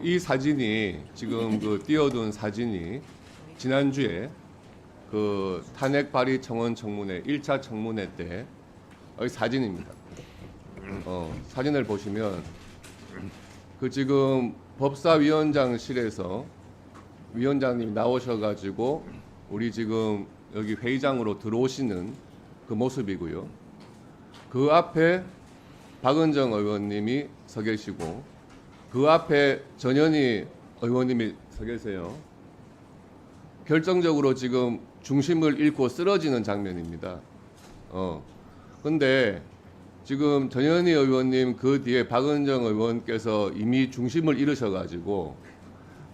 이 사진이 지금 그 띄어둔 사진이 지난주에 그 탄핵 발의 청원 청문회 1차 청문회 때 여기 사진입니다. 어, 사진을 보시면 그 지금 법사위원장실에서 위원장님이 나오셔가지고 우리 지금 여기 회의장으로 들어오시는 그 모습이고요. 그 앞에 박은정 의원님이 서 계시고 그 앞에 전현희 의원님이 서 계세요. 결정적으로 지금 중심을 잃고 쓰러지는 장면입니다. 어. 근데 지금 전현희 의원님 그 뒤에 박은정 의원께서 이미 중심을 잃으셔 가지고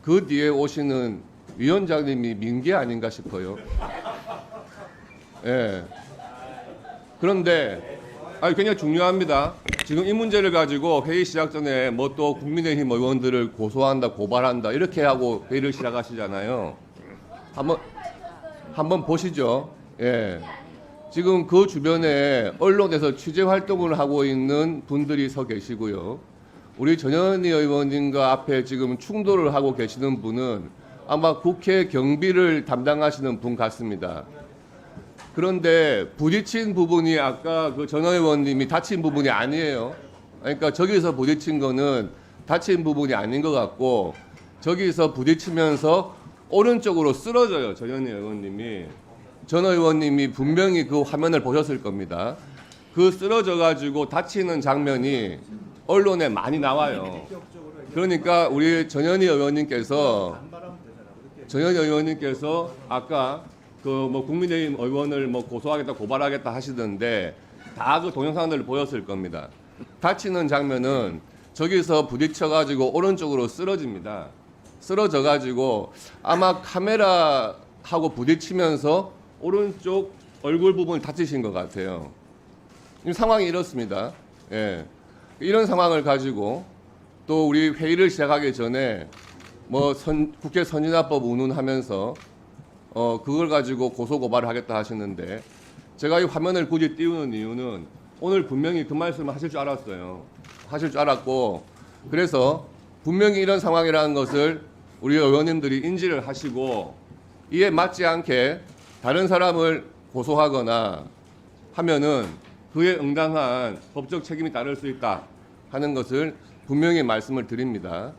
그 뒤에 오시는 위원장님이 민계 아닌가 싶어요. 예. 그런데 아니 굉장히 중요합니다. 지금 이 문제를 가지고 회의 시작 전에 뭐 또 국민의힘 의원들을 고소한다, 고발한다 이렇게 하고 회의를 시작하시잖아요. 한번 한번 보시죠. 예. 지금 그 주변에 언론에서 취재 활동을 하고 있는 분들이 서 계시고요. 우리 전현희 의원님과 앞에 지금 충돌을 하고 계시는 분은 아마 국회 경비를 담당하시는 분 같습니다. 그런데 부딪힌 부분이 아까 그전 의원님이 다친 부분이 아니에요. 그러니까 저기서 부딪힌 거는 다친 부분이 아닌 것 같고 저기서 부딪히면서 오른쪽으로 쓰러져요. 전현희 의원님이. 전 의원님이 분명히 그 화면을 보셨을 겁니다. 그 쓰러져 가지고 다치는 장면이 언론에 많이 나와요. 그러니까 우리 전현희 의원님께서 전현희 의원님께서 아까 그 뭐 국민의힘 의원을 뭐 고소하겠다 고발하겠다 하시던데 다 그 동영상들을 보였을 겁니다. 다치는 장면은 저기서 부딪혀 가지고 오른쪽으로 쓰러집니다. 쓰러져 가지고 아마 카메라하고 부딪히면서 오른쪽 얼굴 부분 다치신 것 같아요. 이 상황이 이렇습니다. 예. 이런 상황을 가지고 또 우리 회의를 시작하기 전에 뭐 선- 국회 선진화법 운운하면서 어 그걸 가지고 고소 고발을 하겠다 하시는데 제가 이 화면을 굳이 띄우는 이유는 오늘 분명히 그 말씀을 하실 줄 알았어요. 하실 줄 알았고 그래서 분명히 이런 상황이라는 것을 우리 의원님들이 인지를 하시고 이에 맞지 않게 다른 사람을 고소하거나 하면은 그에 응당한 법적 책임이 따를 수 있다 하는 것을 분명히 말씀을 드립니다.